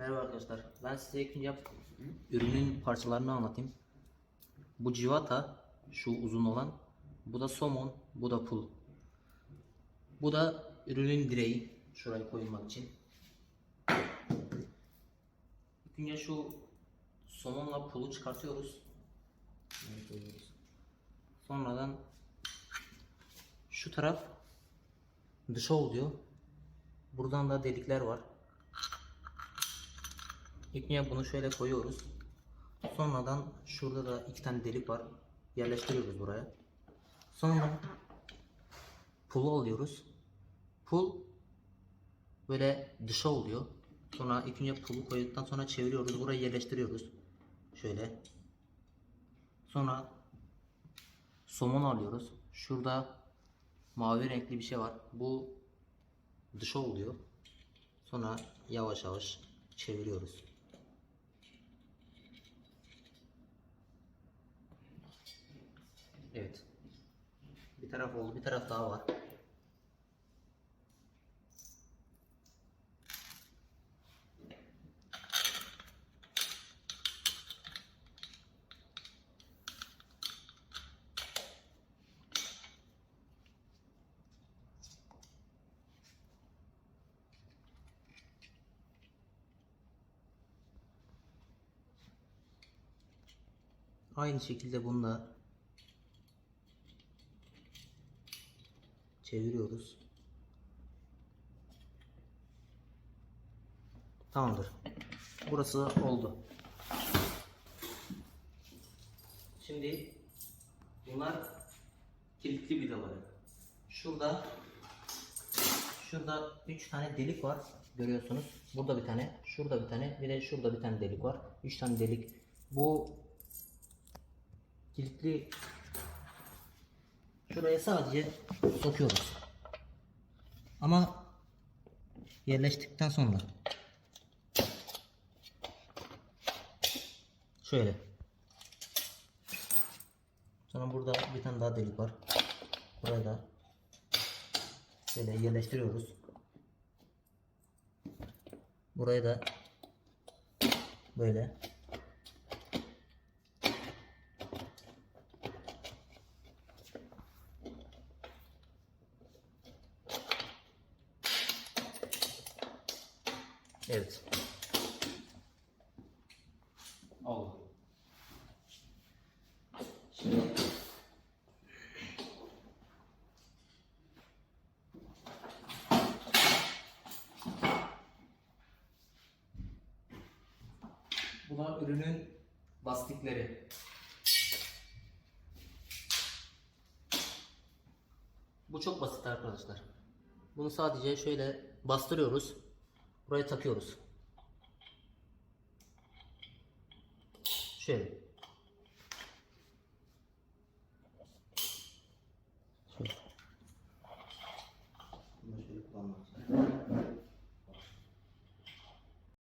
Merhaba arkadaşlar. Ben size ilk önce ürünün parçalarını anlatayım. Bu civata, şu uzun olan. Bu da somon, bu da pul. Bu da ürünün direği. Şuraya koymak için. İlk önce şu somonla pulu çıkartıyoruz. Sonradan şu taraf dışa oluyor. Buradan da delikler var. İpneye bunu şöyle koyuyoruz. Sonradan şurada da iki tane delik var. Yerleştiriyoruz buraya. Sonra pulu alıyoruz. Pul böyle dışa oluyor. Sonra ilk önce pulu koyduktan sonra çeviriyoruz. Buraya yerleştiriyoruz. Şöyle. Sonra somon alıyoruz. Şurada mavi renkli bir şey var. Bu dışa oluyor. Sonra yavaş yavaş çeviriyoruz. Evet. Bir taraf oldu, bir taraf daha var. Aynı şekilde bunu çeviriyoruz. Tamamdır. Burası oldu. Şimdi bunlar kilitli vidaları. Şurada şurada 3 tane delik var. Görüyorsunuz. Burada bir tane, şurada bir tane, bir de şurada bir tane delik var. 3 tane delik. Bu kilitli şuraya sadece sokuyoruz. Ama yerleştikten sonra şöyle. Sonra burada bir tane daha delik var. Buraya da şöyle yerleştiriyoruz. Buraya da böyle Evet. Oldu. Şimdi Bu da ürünün lastikleri. Bu çok basit arkadaşlar. Bunu sadece şöyle bastırıyoruz. Buraya takıyoruz. Şöyle. Şöyle.